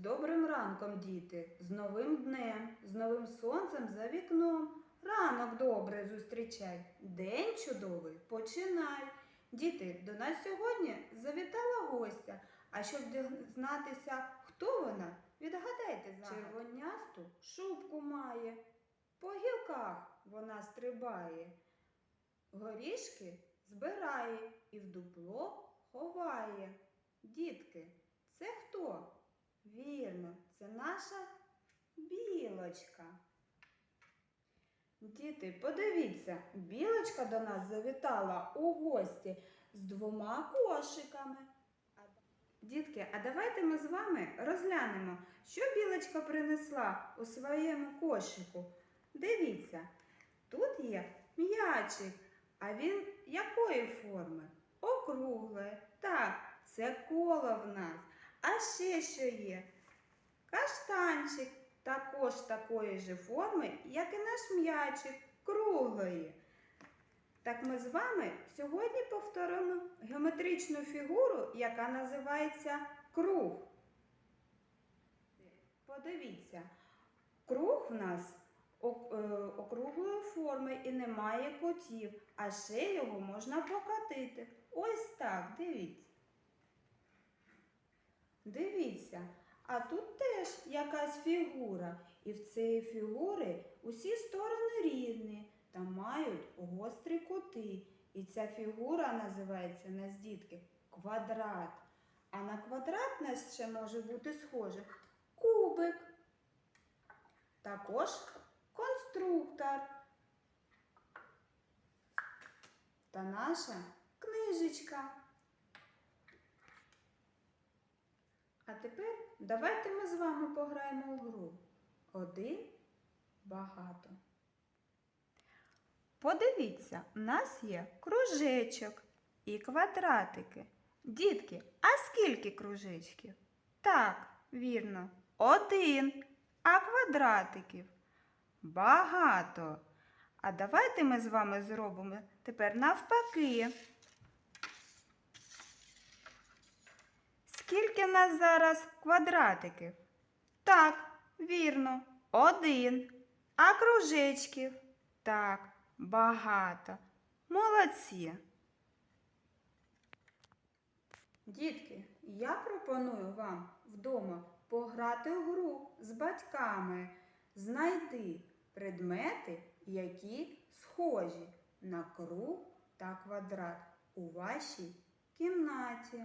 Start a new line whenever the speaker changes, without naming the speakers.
добрим ранком, діти, з новим днем, з новим сонцем за вікном. Ранок добре зустрічай, день чудовий починай. Діти, до нас сьогодні завітала гостя. А щоб дізнатися, хто вона, відгадайте загадку. Червонясту шубку має, по гілках вона стрибає, горішки збирає і в дупло ховає. Дітки, це хто? Вірно, це наша білочка. Діти, подивіться, білочка до нас завітала у гості з двома кошиками. Дітки, а давайте ми з вами розглянемо, що білочка принесла у своєму кошику. Дивіться, тут є м'ячик, а він якої форми? Округле. Так, це коло в нас. А ще що є? Каштанчик також такої ж форми, як і наш м'ячик, круглої. Так ми з вами сьогодні повторимо геометричну фігуру, яка називається круг. Подивіться, круг в нас е, округлої форми і немає котів, а ще його можна покатити. Ось так, дивіться. Дивіться, а тут теж якась фігура, і в цієї фігури усі сторони рівні та мають гострі кути. І ця фігура називається у нас дітки квадрат. А на квадрат нас ще може бути схоже кубик. Також конструктор. Та наша книжечка. А тепер давайте ми з вами пограємо у гру. Один багато. Подивіться, у нас є кружечок і квадратики. Дітки, а скільки кружечків? Так, вірно, один. А квадратиків багато. А давайте ми з вами зробимо тепер навпаки. Скільки в нас зараз квадратиків? Так, вірно, один. А кружечків? Так, багато. Молодці. Дітки, я пропоную вам вдома пограти в гру з батьками. Знайди предмети, які схожі на круг та квадрат у вашій кімнаті.